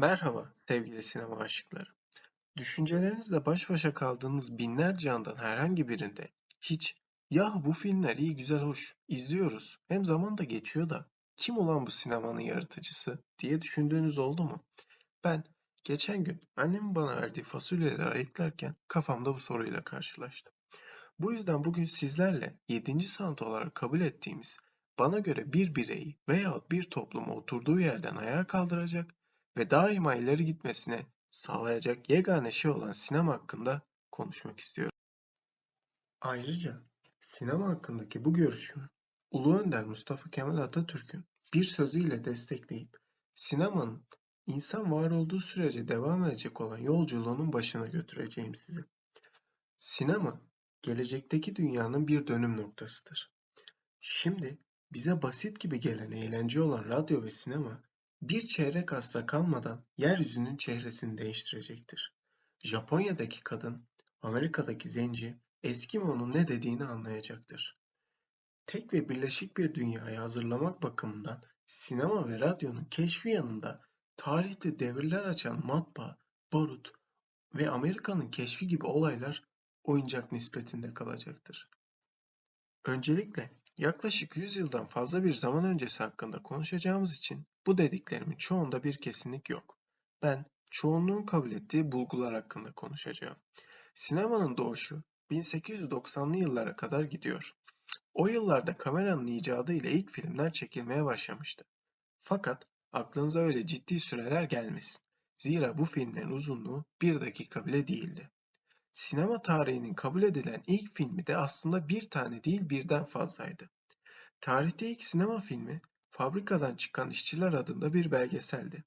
Merhaba sevgili sinema aşıkları. Düşüncelerinizle baş başa kaldığınız binlerce andan herhangi birinde hiç "Ya bu filmler iyi güzel hoş, izliyoruz, hem zaman da geçiyor da kim ulan bu sinemanın yaratıcısı?" diye düşündüğünüz oldu mu? Ben geçen gün annemin bana verdiği fasulyeleri ayıklarken kafamda bu soruyla karşılaştım. Bu yüzden bugün sizlerle yedinci sanat olarak kabul ettiğimiz, bana göre bir bireyi veyahut bir toplumu oturduğu yerden ayağa kaldıracak ve daima ileri gitmesine sağlayacak yegane şey olan sinema hakkında konuşmak istiyorum. Ayrıca sinema hakkındaki bu görüşümü Ulu Önder Mustafa Kemal Atatürk'ün bir sözüyle destekleyip sinemanın insan var olduğu sürece devam edecek olan yolculuğunun başına götüreceğim sizi. Sinema gelecekteki dünyanın bir dönüm noktasıdır. Şimdi bize basit gibi gelen eğlence olan radyo ve sinema bir çeyrek asra kalmadan yeryüzünün çehresini değiştirecektir. Japonya'daki kadın, Amerika'daki zenci, Eskimo'nun ne dediğini anlayacaktır. Tek ve birleşik bir dünyaya hazırlamak bakımından sinema ve radyonun keşfi yanında tarihte devirler açan matbaa, barut ve Amerika'nın keşfi gibi olaylar oyuncak nispetinde kalacaktır. Öncelikle yaklaşık 100 yıldan fazla bir zaman öncesi hakkında konuşacağımız için bu dediklerimin çoğunda bir kesinlik yok. Ben çoğunluğun kabul ettiği bulgular hakkında konuşacağım. Sinemanın doğuşu 1890'lı yıllara kadar gidiyor. O yıllarda kameranın icadı ile ilk filmler çekilmeye başlamıştı. Fakat aklınıza öyle ciddi süreler gelmesin. Zira bu filmlerin uzunluğu bir dakika bile değildi. Sinema tarihinin kabul edilen ilk filmi de aslında bir tane değil birden fazlaydı. Tarihte ilk sinema filmi Fabrikadan Çıkan İşçiler adında bir belgeseldi.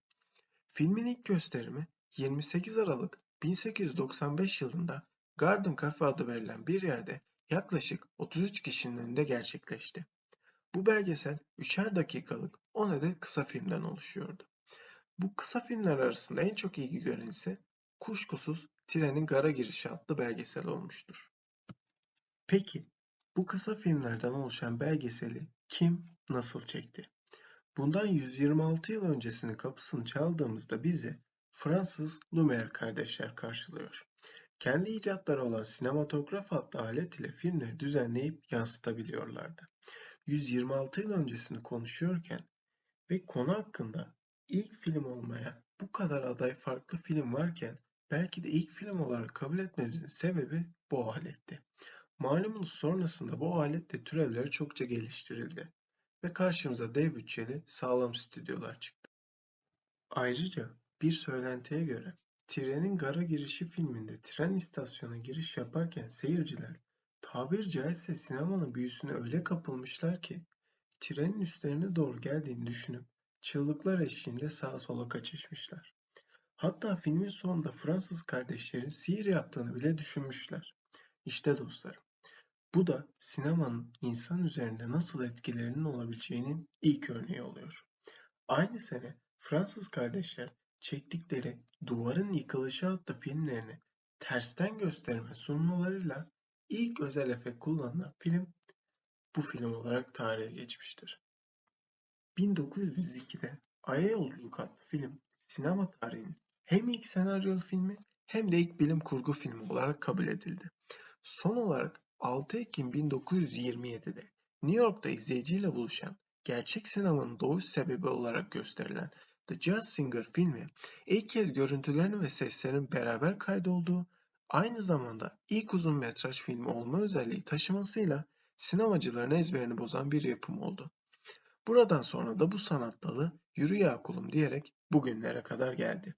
Filmin ilk gösterimi 28 Aralık 1895 yılında Garden Cafe adı verilen bir yerde yaklaşık 33 kişinin önünde gerçekleşti. Bu belgesel üçer dakikalık 10 adet kısa filmden oluşuyordu. Bu kısa filmler arasında en çok ilgi gören ise kuşkusuz Trenin Gara Girişi adlı belgesel olmuştur. Peki bu kısa filmlerden oluşan belgeseli kim nasıl çekti? Bundan 126 yıl öncesinin kapısını çaldığımızda bizi Fransız Lumière kardeşler karşılıyor. Kendi icatları olan sinematograf adlı alet ile filmleri düzenleyip yansıtabiliyorlardı. 126 yıl öncesini konuşuyorken ve konu hakkında ilk film olmaya bu kadar aday farklı film varken belki de ilk film olarak kabul etmemizin sebebi bu aletti. Malumunuz sonrasında bu aletle türevleri çokça geliştirildi ve karşımıza dev bütçeli sağlam stüdyolar çıktı. Ayrıca bir söylentiye göre Trenin Gara Girişi filminde tren istasyonuna giriş yaparken seyirciler tabir caizse sinemanın büyüsüne öyle kapılmışlar ki trenin üstlerine doğru geldiğini düşünüp çığlıklar eşliğinde sağa sola kaçışmışlar. Hatta filmin sonunda Fransız kardeşlerin sihir yaptığını bile düşünmüşler. İşte dostlarım, bu da sinemanın insan üzerinde nasıl etkilerinin olabileceğinin ilk örneği oluyor. Aynı sene Fransız kardeşler çektikleri Duvarın Yıkılışı adlı filmlerini tersten gösterme sunumlarıyla ilk özel efekt kullanılan film bu film olarak tarihe geçmiştir. 1902'de Ay'a Yolculuk adlı film sinema tarihinin hem ilk senaryolu filmi hem de ilk bilim kurgu filmi olarak kabul edildi. Son olarak 6 Ekim 1927'de New York'ta izleyiciyle buluşan gerçek sinemanın doğuş sebebi olarak gösterilen The Jazz Singer filmi ilk kez görüntülerin ve seslerin beraber kaydolduğu, aynı zamanda ilk uzun metraj filmi olma özelliği taşımasıyla sinemacıların ezberini bozan bir yapım oldu. Buradan sonra da bu sanat dalı yürü ya kulum diyerek bugünlere kadar geldi.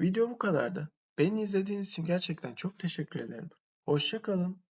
Video bu kadardı. Beni izlediğiniz için gerçekten çok teşekkür ederim. Hoşça kalın.